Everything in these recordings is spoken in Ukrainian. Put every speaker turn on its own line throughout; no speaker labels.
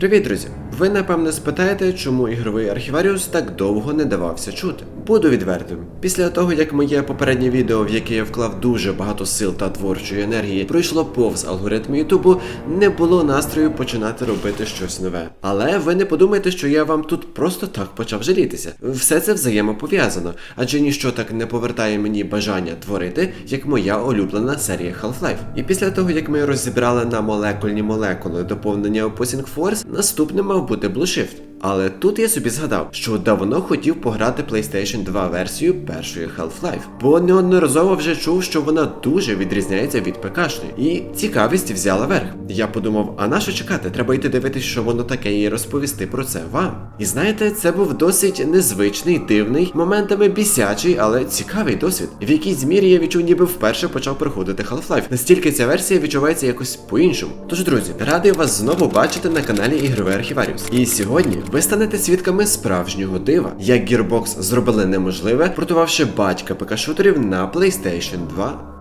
Привіт, друзі! Ви напевне спитаєте, чому ігровий архіваріус так довго не давався чути. Буду відвертим. Після того, як моє попереднє відео, в яке я вклав дуже багато сил та творчої енергії, пройшло повз алгоритми Ютубу, не було настрою починати робити щось нове. Але ви не подумайте, що я вам тут просто так почав жалітися. Все це взаємопов'язано, адже ніщо так не повертає мені бажання творити, як моя улюблена серія Half-Life. І після того, як ми розібрали на молекульні молекули доповнення Opposing Force, наступним мав бути Blue Shift. Але тут я собі згадав, що давно хотів пограти PlayStation 2 версію першої Half-Life, бо неодноразово вже чув, що вона дуже відрізняється від ПКшної, і цікавість взяла верх. Я подумав, а на що чекати? Треба йти дивитись, що воно таке, і розповісти про це вам. І знаєте, це був досить незвичний, дивний, моментами бісячий, але цікавий досвід. В якійсь мірі я відчув, ніби вперше почав проходити Half-Life. Настільки ця версія відчувається якось по-іншому. Тож, друзі, радий вас знову бачити на каналі Ігровий Архіваріус. І сьогодні ви станете свідками справжнього дива, як Gearbox зробили неможливе, портувавши батька ПК-шутерів на PlayStation 2.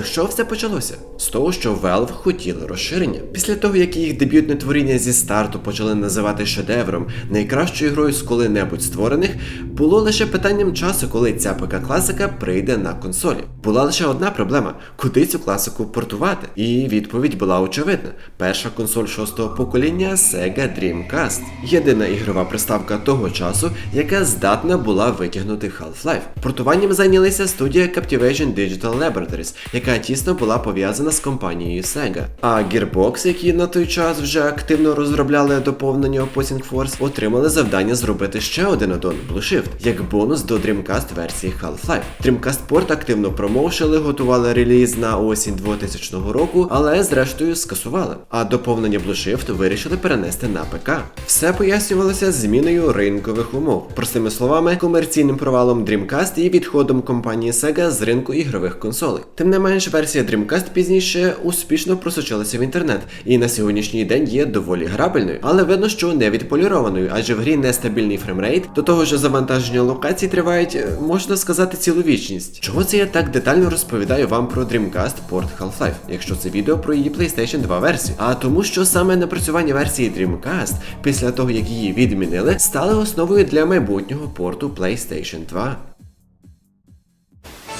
Та що все почалося? З того, що Valve хотіли розширення. Після того, як їх дебютне творіння зі старту почали називати шедевром, найкращою грою з коли-небудь створених, було лише питанням часу, коли ця ПК-класика прийде на консолі. Була лише одна проблема: куди цю класику портувати? І відповідь була очевидна: перша консоль шостого покоління Sega Dreamcast. Єдина ігрова приставка того часу, яка здатна була витягнути Half-Life. Портуванням зайнялася студія Captivation Digital Laboratories, яка тісно була пов'язана з компанією Sega. А Gearbox, які на той час вже активно розробляли доповнення Opposing Force, отримали завдання зробити ще один аддон Blue Shift, як бонус до Dreamcast версії Half-Life. Dreamcast Port активно промоушили, готували реліз на осінь 2000 року, але зрештою скасували. А доповнення Blue Shift вирішили перенести на ПК. Все пояснювалося зміною ринкових умов. Простими словами, комерційним провалом Dreamcast і відходом компанії Sega з ринку ігрових консолей. Тим не менш, версія Dreamcast пізніше успішно просочилася в інтернет і на сьогоднішній день є доволі грабельною, але видно, що не відполірованою, адже в грі нестабільний фреймрейт, до того ж завантаження локацій тривають, е, можна сказати, цілу вічність. Чого це я так детально розповідаю вам про Dreamcast порт Half-Life, якщо це відео про її PlayStation 2 версію? А тому, що саме напрацювання версії Dreamcast після того, як її відмінили, стали основою для майбутнього порту PlayStation 2.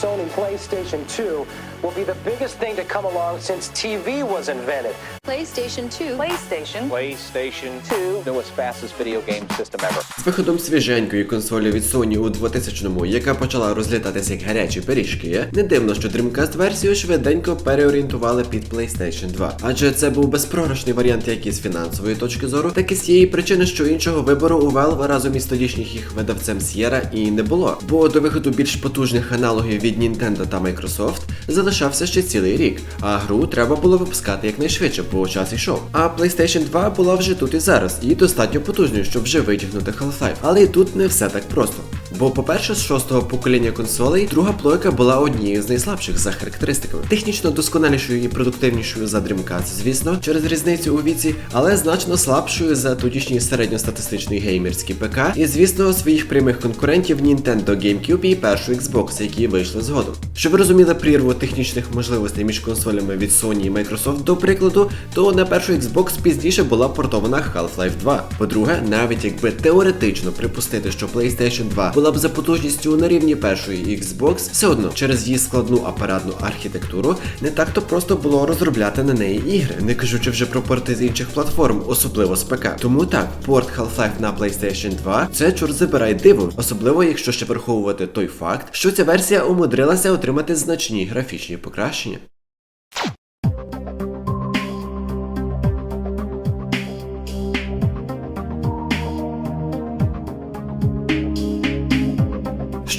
Sony PlayStation 2 will be the biggest thing to come along since TV was invented.
PlayStation 2.
PlayStation.
PlayStation 2, the fastest video game system ever.
З виходом свіженької консолі від Sony у 2000-му, яка почала розлітатися як гарячі пиріжки, не дивно, що Dreamcast версію швиденько переорієнтували під PlayStation 2. Адже це був безпрограшний варіант як із фінансової точки зору, так і з тієї причини, що іншого вибору у Valve разом із тодішніх їх видавцем Sierra і не було. Бо до виходу більш потужних аналогів від Nintendo та Microsoft залишався ще цілий рік, а гру треба було випускати якнайшвидше, бо час йшов. А PlayStation 2 була вже тут і зараз, і достатньо потужною, щоб вже витягнути Half-Life. Але і тут не все так просто. Бо, по-перше, з шостого покоління консолей друга плойка була однією з найслабших за характеристиками. Технічно досконалішою і продуктивнішою за Dreamcast, звісно, через різницю у віці, але значно слабшою за тодішній середньостатистичний геймерський ПК, і, звісно, своїх прямих конкурентів Nintendo GameCube і першу Xbox, які вийшли згодом. Щоб ви розуміли прірву технічних можливостей між консолями від Sony і Microsoft, до прикладу, то на першу Xbox пізніше була портована Half-Life 2. По-друге, навіть якби теоретично припустити, що PlayStation 2 була б за потужністю на рівні першої Xbox, все одно через її складну апаратну архітектуру не так-то просто було розробляти на неї ігри, не кажучи вже про порти з інших платформ, особливо з ПК. Тому так, порт Half-Life на PlayStation 2 це чорт забирай дивом, особливо якщо ще враховувати той факт, що ця версія умудрилася отримати значні графічні покращення.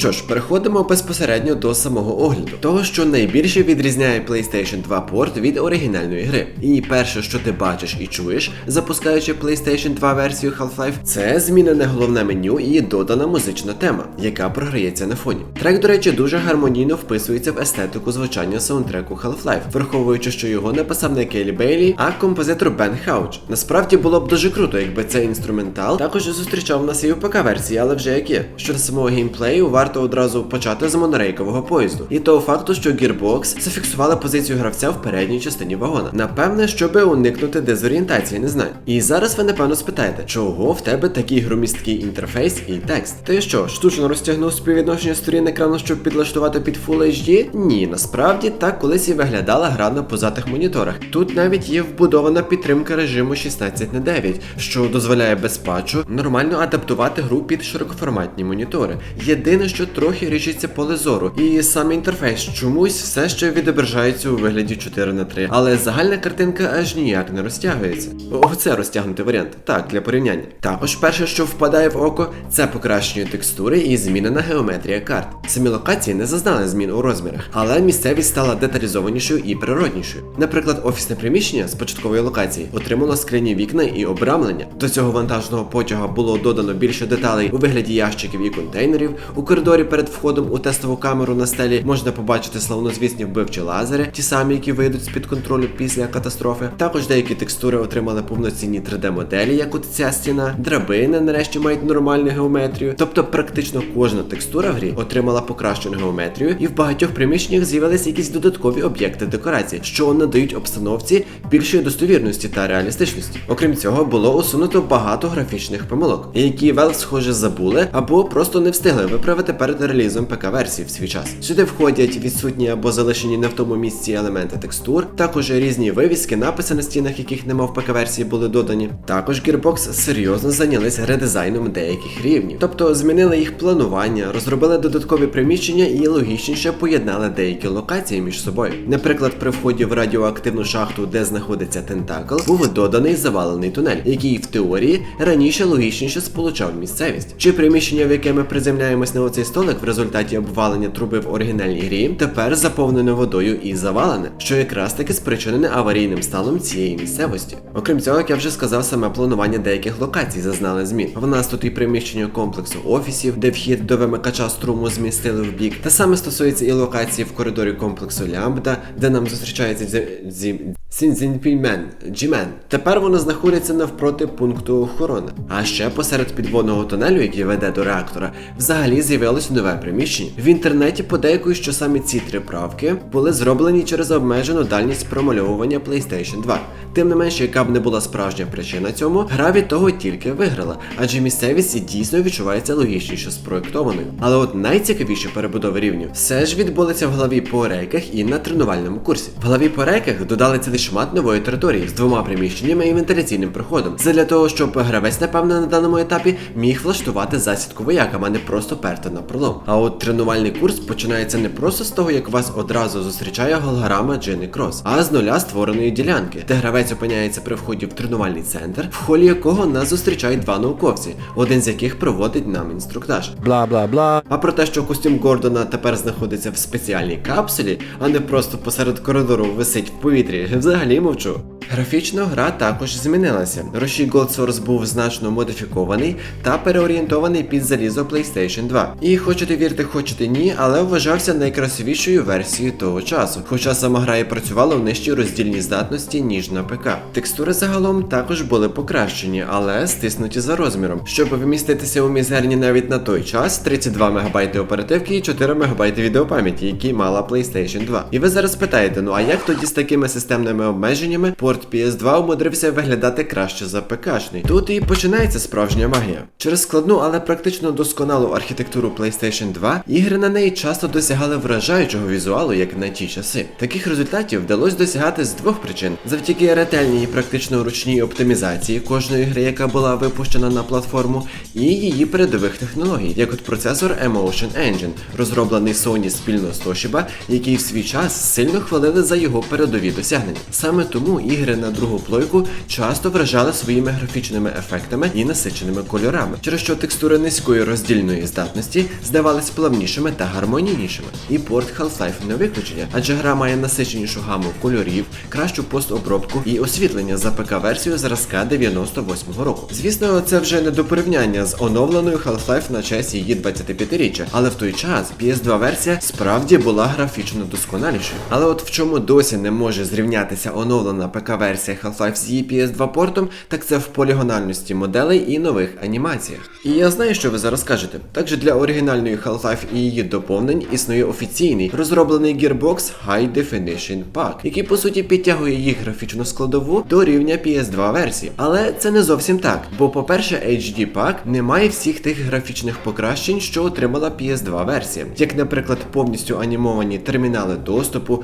Що ж, переходимо безпосередньо до самого огляду, того, що найбільше відрізняє PlayStation 2 порт від оригінальної гри. І перше, що ти бачиш і чуєш, запускаючи PlayStation 2 версію Half-Life, це змінене головне меню і додана музична тема, яка програється на фоні. Трек, до речі, дуже гармонійно вписується в естетику звучання саундтреку Half-Life, враховуючи, що його написав не Келі Бейлі, а композитор Бен Хауч. Насправді було б дуже круто, якби цей інструментал також зустрічав нас і у ПК версії, але вже як є. Щодо самого геймплею, варто варто одразу почати з монорейкового поїзду, і того факту, що Gearbox зафіксувала позицію гравця в передній частині вагона. Напевне, щоб уникнути дезорієнтації, не знаю. І зараз ви напевно спитаєте, чого в тебе такий громісткий інтерфейс і текст? Ти що, штучно розтягнув співвідношення сторін екрану, щоб підлаштувати під Full HD? Ні, насправді так колись і виглядала гра на позатих моніторах. Тут навіть є вбудована підтримка режиму 16 на 9, що дозволяє без патчу нормально адаптувати гру під широкоформатні монітори. Єдине, що трохи річиться поле зору, і сам інтерфейс чомусь все ще відображається у вигляді 4 на 3 але загальна картинка аж ніяк не розтягується. Оце розтягнутий варіант, так, для порівняння. Також перше, що впадає в око, це покращення текстури і змінена геометрія карт. Самі локації не зазнали змін у розмірах, але місцевість стала деталізованішою і природнішою. Наприклад, офісне приміщення з початкової локації отримало скляні вікна і обрамлення. До цього вантажного потяга було додано більше деталей у вигляді ящиків і контейнерів. У коридорі перед входом у тестову камеру на стелі можна побачити славнозвісні вбивчі лазери, ті самі, які вийдуть з-під контролю після катастрофи. Також деякі текстури отримали повноцінні 3D-моделі, як от ця стіна. Драбини нарешті мають нормальну геометрію. Тобто, практично кожна текстура в грі отримала покращену геометрію, і в багатьох приміщеннях з'явилися якісь додаткові об'єкти декорації, що надають обстановці більшої достовірності та реалістичності. Окрім цього, було усунуто багато графічних помилок, які Valve, схоже, забули або просто не встигли виправити перед релізом ПК-версії в свій час. Сюди входять відсутні або залишені не в тому місці елементи текстур, також різні вивіски, написи на стінах, яких нема в ПК-версії, були додані. Також Gearbox серйозно зайнялися редизайном деяких рівнів, тобто змінили їх планування, розробили додаткові приміщення і логічніше поєднали деякі локації між собою. Наприклад, при вході в радіоактивну шахту, де знаходиться Тентакл, був доданий завалений тунель, який в теорії раніше логічніше сполучав місцевість. Чи приміщення, в яке ми приземляємось на оцей столик в результаті обвалення труби в оригінальній грі, тепер заповнене водою і завалене, що якраз таки спричинене аварійним станом цієї місцевості. Окрім цього, як я вже сказав, саме планування деяких локацій зазнали змін. В нас тут і приміщення комплексу офісів, де вхід до вимикача струму змістили в бік. Те саме стосується і локації в коридорі комплексу Лямбда, де нам зустрічається зі... зі... Сінзінпільмен, Джімен. Тепер воно знаходиться навпроти пункту охорони. А ще посеред підводного тунелю, який веде до реактора, взагалі з'явилось нове приміщення. В інтернеті подейкують, що саме ці три правки були зроблені через обмежену дальність промальовування PlayStation 2. Тим не менше, яка б не була справжня причина цьому, гра від того тільки виграла, адже місцевість дійсно відчувається логічніше спроєктованою. Але от найцікавіші перебудови рівнів все ж відбулися в главі по рейках і на тренувальному курсі. В главі по рейках додали цілий шмат нової території з двома приміщеннями і вентиляційним проходом. Це для того, щоб гравець, напевно, на даному етапі міг влаштувати засідку воякам, а не просто перти на пролом. А от тренувальний курс починається не просто з того, як вас одразу зустрічає голограма Джини Крос, а з нуля створеної ділянки, де гравець опиняється при вході в тренувальний центр, в холі якого нас зустрічають два науковці, один з яких проводить нам інструктаж.
Бла бла бла.
А про те, що костюм Гордона тепер знаходиться в спеціальній капсулі, а не просто посеред коридору висить в повітрі, взагалі мовчу. Графічно гра також змінилася. Рушій Gold Source був значно модифікований та переорієнтований під залізо PlayStation 2. І хочете вірити, хочете ні, але вважався найкрасивішою версією того часу. Хоча сама гра і працювала в нижчій роздільній здатності, ніж на ПК. Текстури загалом також були покращені, але стиснуті за розміром, щоб вміститися у мізерні навіть на той час 32 МБ оперативки і 4 МБ відеопам'яті, які мала PlayStation 2. І ви зараз питаєте, ну а як тоді з такими системними обмеженнями порт PS2 умудрився виглядати краще за ПКшний? Тут і починається справжня магія. Через складну, але практично досконалу архітектуру PlayStation 2 ігри на неї часто досягали вражаючого візуалу, як на ті часи. Таких результатів вдалося досягати з двох причин: завдяки ретельній і практично ручній оптимізації кожної гри, яка була випущена на платформу, і її передових технологій, як от процесор Emotion Engine, розроблений Sony спільно з Toshiba, який в свій час сильно хвалили за його передові досягнення. Саме тому ігри на другу плойку часто вражали своїми графічними ефектами і насиченими кольорами, через що текстури низької роздільної здатності здавались плавнішими та гармонійнішими. І порт Half-Life не виключення, адже гра має насиченішу гаму кольорів, кращу постобробку і освітлення за ПК-версію зразка 98-го року. Звісно, це вже не до порівняння з оновленою Half-Life на честь її 25-річчя, але в той час PS2 версія справді була графічно досконалішою. Але от в чому досі не може зрівнятися оновлена ПК версія Half-Life з її PS2 портом, так це в полігональності моделей і нових анімаціях. І я знаю, що ви зараз кажете. Також для оригінальної Half-Life і її доповнень існує офіційний розроблений Gearbox High Definition Pack, який по суті підтягує їх графічну складову до рівня PS2 версії. Але це не зовсім так, бо, по-перше, HD Pack не має всіх тих графічних покращень, що отримала PS2 версія, як, наприклад, повністю анімовані термінали доступу,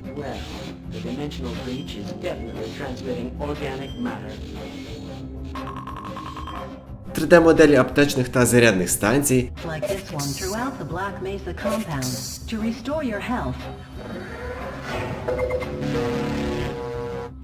dimensional breach is definitely transmitting organic matter.
3D-моделі аптечних та зарядних станцій,
like this one throughout the Black Mesa compound to restore your health.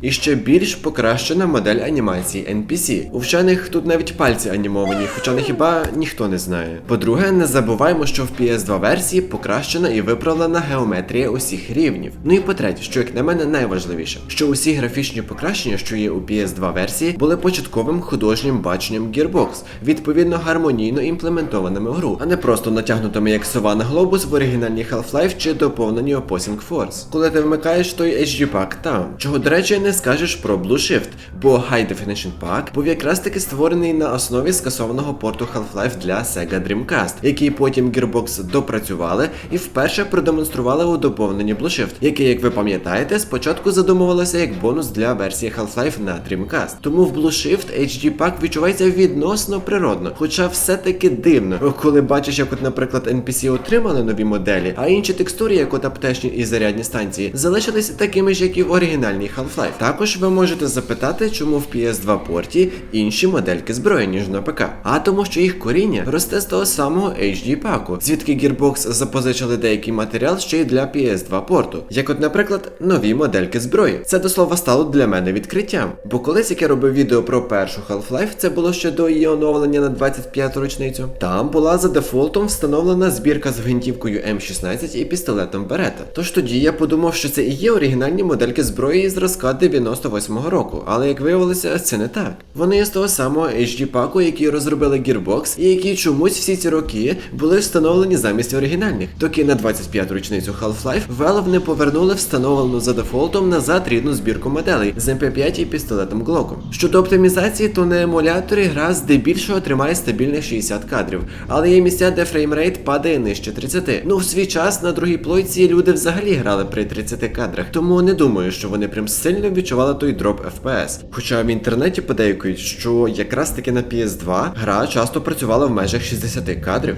І ще більш покращена модель анімації NPC. У вчених тут навіть пальці анімовані, хоча не хіба ніхто не знає. По-друге, не забуваємо, що в PS2 версії покращена і виправлена геометрія усіх рівнів. Ну і по-третє, що як на мене найважливіше, що усі графічні покращення, що є у PS2 версії, були початковим художнім баченням Gearbox, відповідно гармонійно імплементованими в гру, а не просто натягнутими як сова на глобус в оригінальній Half-Life чи доповненій Opposing Force. Коли ти вмикаєш той HD Pack там, чого до речі не скажеш про Blue Shift, бо High Definition Pack був якраз таки створений на основі скасованого порту Half-Life для Sega Dreamcast, який потім Gearbox допрацювали і вперше продемонстрували у доповненні Blue Shift, яке, як ви пам'ятаєте, спочатку задумувалося як бонус для версії Half-Life на Dreamcast. Тому в Blue Shift HD Pack відчувається відносно природно, хоча все-таки дивно, коли бачиш, як от, наприклад, NPC отримали нові моделі, а інші текстури, як от аптечні і зарядні станції, залишилися такими ж, як і в оригінальній Half-Life. Також ви можете запитати, чому в PS2 порті інші модельки зброї, ніж на ПК. А тому, що їх коріння росте з того самого HD паку, звідки Gearbox запозичили деякий матеріал ще й для PS2 порту, як от, наприклад, нові модельки зброї. Це до слова стало для мене відкриттям. Бо колись як я робив відео про першу Half-Life, це було ще до її оновлення на 25-ту річницю. Там була за дефолтом встановлена збірка з гвинтівкою М16 і пістолетом Берета. Тож тоді я подумав, що це і є оригінальні модельки зброї із зразка 98-го року, але як виявилося, це не так. Вони з того самого HD паку, який розробили Gearbox, і які чомусь всі ці роки були встановлені замість оригінальних. Доки на 25-ту річницю Half-Life Valve не повернули встановлену за дефолтом назад рідну збірку моделей з MP5 і пістолетом Glock. Щодо оптимізації, то на емуляторі гра здебільшого тримає стабільних 60 кадрів, але є місця, де фреймрейт падає нижче 30. Ну в свій час на другій плойці люди взагалі грали при 30 кадрах, тому не думаю, що вони прям сильно відчували той дроп FPS. Хоча в інтернеті подейкують, що якраз таки на PS2 гра часто працювала в межах 60 кадрів.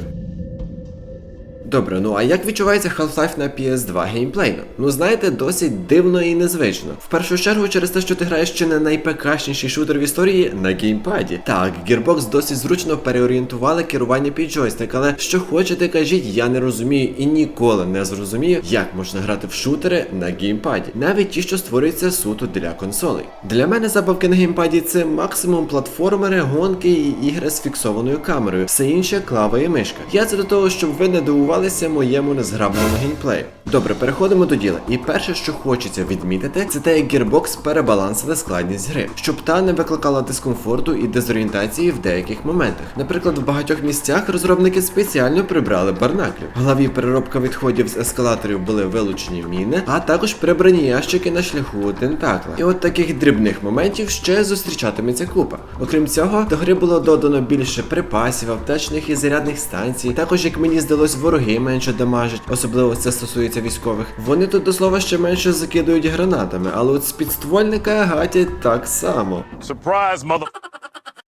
Добре, ну а як відчувається Half-Life на PS2 геймплейно? Ну знаєте, досить дивно і незвично. В першу чергу через те, що ти граєш чи не найпекашніший шутер в історії на геймпаді. Так, Gearbox досить зручно переорієнтували керування під джойстик, але що хочете, кажіть, я не розумію і ніколи не зрозумію, як можна грати в шутери на геймпаді, навіть ті, що створюються суто для консолей. Для мене забавки на геймпаді це максимум платформери, гонки і ігри з фіксованою камерою, все інше клава і мишка. Я це до того, щоб ви не дивувалися моєму незграбному геймплею. Добре, переходимо до діла. І перше, що хочеться відмітити, це те, як Gearbox перебалансили складність гри, щоб та не викликала дискомфорту і дезорієнтації в деяких моментах. Наприклад, в багатьох місцях розробники спеціально прибрали барнаклів. В главі переробка відходів з ескалаторів були вилучені міни, а також прибрані ящики на шляху тентакла. І от таких дрібних моментів ще зустрічатиметься купа. Окрім цього, до гри було додано більше припасів, аптечних і зарядних станцій. Також, як мені здалось, вороги менше дамажать, особливо це стосується військових. Вони тут до слова ще менше закидують гранатами, але от з підствольника гатять так само.
Surprise, mother.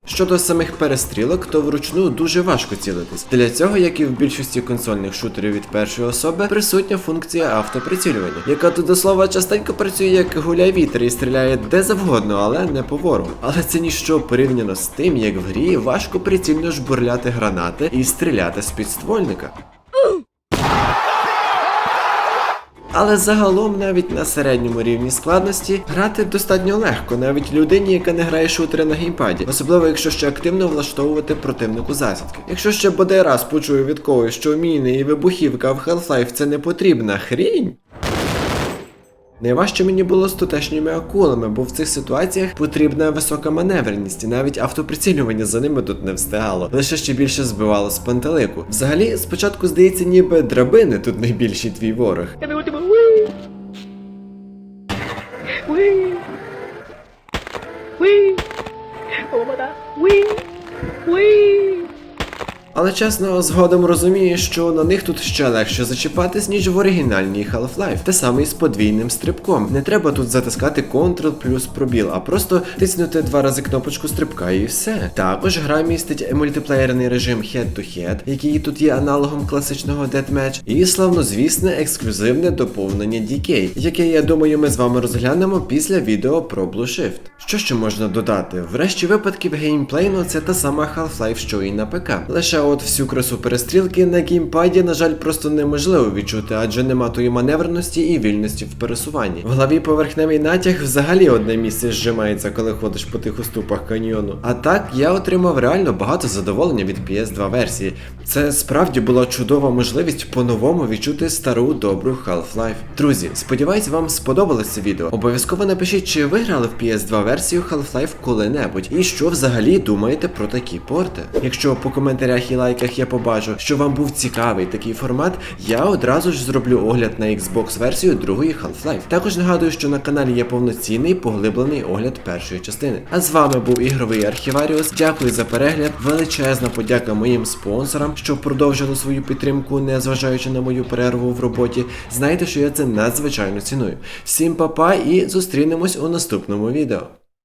Щодо самих перестрілок, то вручну дуже важко цілитись. Для цього, як і в більшості консольних шутерів від першої особи, присутня функція автоприцілювання, яка тут до слова частенько працює як гуляй вітер і стріляє де завгодно, але не по ворогу. Але це ніщо порівняно з тим, як в грі важко прицільно жбурляти гранати і стріляти з підствольника. Але загалом навіть на середньому рівні складності грати достатньо легко, навіть людині, яка не грає шутери на геймпаді, особливо якщо ще активно влаштовувати противнику засідки. Якщо ще бодай раз почую від когось, що міни і вибухівка в Half-Life це не потрібна хрінь. Найважче мені було з тутешніми акулами, бо в цих ситуаціях потрібна висока маневреність, і навіть автоприцілювання за ними тут не встигало, лише ще більше збивало з пантелику. Взагалі, спочатку здається, ніби драбини тут найбільший твій ворог. Але чесно, згодом розумію, що на них тут ще легше зачіпатись, ніж в оригінальній Half-Life. Те саме і з подвійним стрибком. Не треба тут затискати Ctrl плюс пробіл, а просто тиснути два рази кнопочку стрибка і все. Також гра містить мультиплеєрний режим Head-to-Head, який тут є аналогом класичного Deathmatch, і славнозвісне ексклюзивне доповнення DK, яке я думаю ми з вами розглянемо після відео про Blue Shift. Що ще можна додати? Врешті випадків геймплейну це та сама Half-Life, що і на ПК. Лише от всю красу перестрілки на геймпаді, на жаль, просто неможливо відчути, адже нема тої маневреності і вільності в пересуванні. В главі поверхневий натяг взагалі одне місце зжимається, коли ходиш по тих уступах каньйону. А так я отримав реально багато задоволення від PS2 версії. Це справді була чудова можливість по-новому відчути стару добру Half-Life. Друзі, сподіваюсь, вам сподобалось це відео. Обов'язково напишіть, чи ви грали в PS2 версію Half-Life коли-небудь, і що взагалі думаєте про такі порти. Якщо по коментарях і лайках я побачу, що вам був цікавий такий формат, я одразу ж зроблю огляд на Xbox версію другої Half-Life. Також нагадую, що на каналі є повноцінний поглиблений огляд першої частини. А з вами був ігровий архіваріус. Дякую за перегляд. Величезна подяка моїм спонсорам, що продовжили свою підтримку, незважаючи на мою перерву в роботі. Знайте, що я це надзвичайно ціную. Всім па-па і зустрінемось у наступному відео.